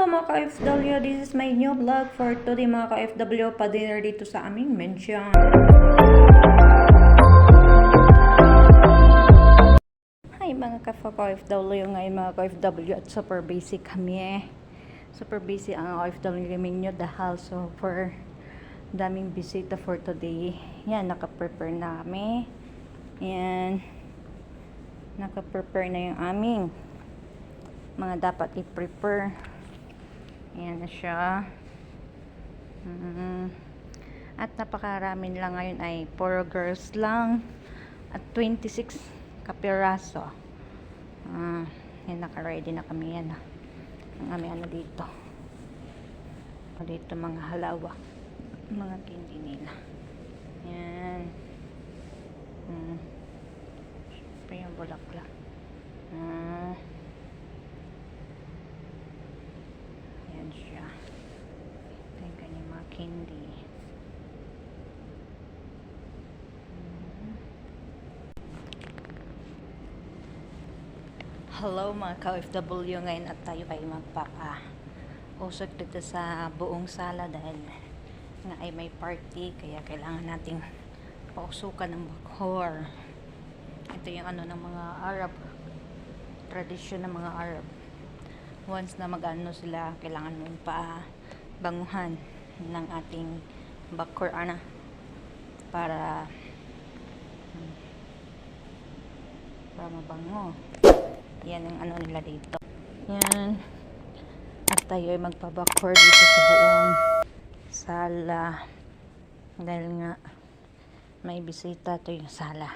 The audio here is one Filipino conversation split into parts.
Hello mga ka-FW, this is my new vlog for today mga ka-FW, pa-dinner dito sa aming mansion. Hi mga ka-FW, ngayon mga ka-FW at super busy kami eh. Super busy ang OFW menu dahil so for daming bisita for today. Yan, naka-prepare na kami. Yan, naka-prepare na yung aming mga dapat i-prepare. Ayan na siya. Mm. At napakarami lang ngayon ay 4 girls lang. At 26 kapiraso. Ah, yan, naka-ready na kami yan. ah. Ang aming ano dito. O dito mga halawa. Mga candy nila. Yan. Mm. Siyempre yung bulaklak. Ah. Yan siya. Ito yung kanyang mga candy. Hello mga ka-OFW ngayon at tayo ay magpaka usok dito sa buong sala dahil nga ay may party kaya kailangan nating pausukan ng bakhor ito yung ano ng mga Arab tradisyon ng mga Arab. Once na mag-ano sila, kailangan mo pa banguhan ng ating bakor ana para para mabango. Yan ang ano nila dito. Yan. At tayo ay magpabakor dito sa buong sala. Dahil nga may bisita to yung sala.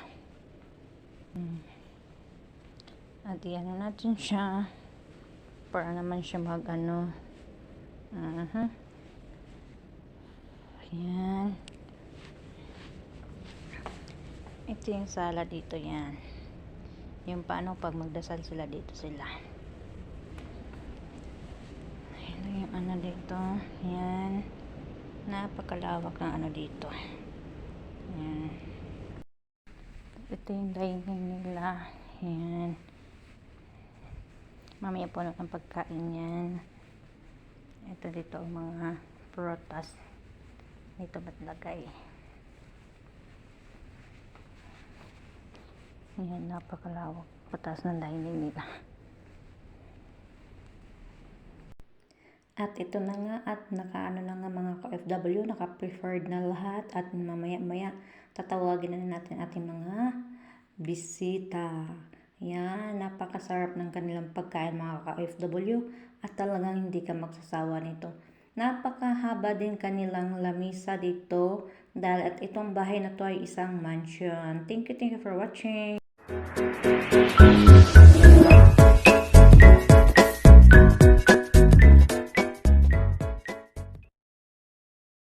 Hmm. At yan na natin siya para naman siya mag ano uh yan ito yung sala dito yan. Yung paano pag magdasal sila dito sila. Ito yung ano dito. Yan napakalawak ng ano dito. Yan ito yung dining nila. Yan mamaya po ng pagkain yan. Ito dito ang mga prutas dito ba't lagay? Yan napakalawak. Patas ng dining nila. At ito na nga at nakaano na nga mga ka-FW naka-preferred na lahat. At mamaya maya tatawagin na natin ating mga bisita. Yan, napakasarap ng kanilang pagkain mga ka-FW at talagang hindi ka magsasawa nito. Napakahaba din kanilang lamisa dito dahil at itong bahay na to ay isang mansion. Thank you, thank you for watching.